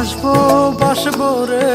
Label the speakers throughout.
Speaker 1: বাসবো বাসবো রে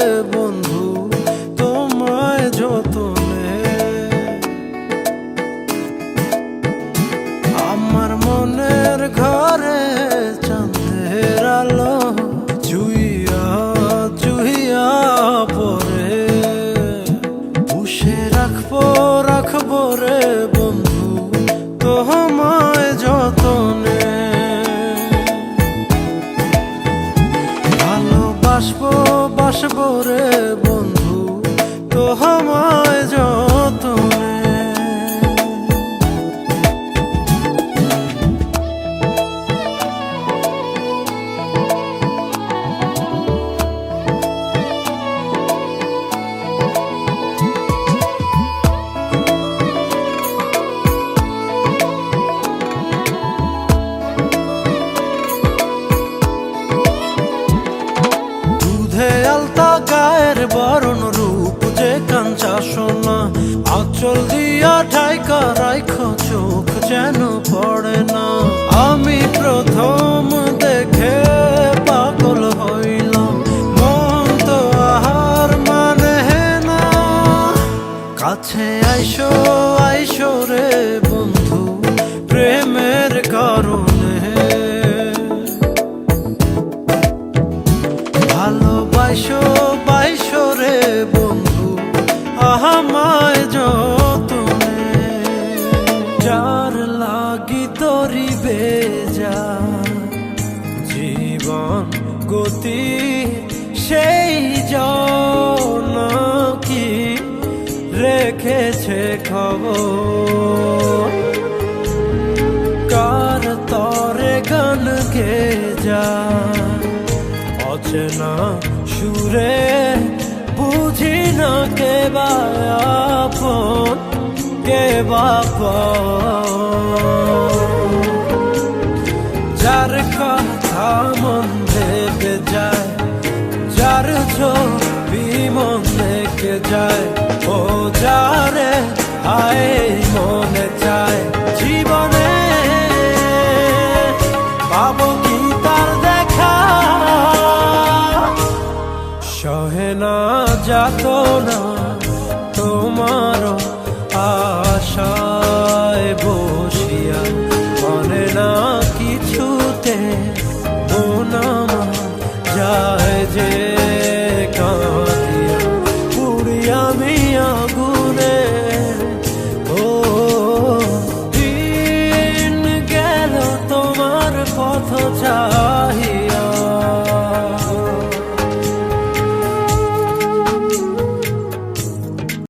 Speaker 1: বাসবো রে বন্ধু তো যতনে বরণ রূপ যে কাঞ্চা সোনা, আচল দিয়া ঠাইকা রাইখ চোখ যেন পড়ে না। আমি প্রথম দেখে পাগল হইলাম, মন তো আহার মানে না। কাছে আইসো আইসো রে বন্ধু, প্রেমের কারণে যার লাগি তরি বেজা, জীবন গতি সেই কি রেখেছে খবর। কার তরে গান গে যায় অচেনা সুরে বুঝি না কে বাপন কে বাপ? যার কথা মন ভেবে যায়, যার ছবি মন দেখে যায়, ও যারে আয় মনে চায় জীবনে। পাবো কি তার দেখা? সহে না যাত না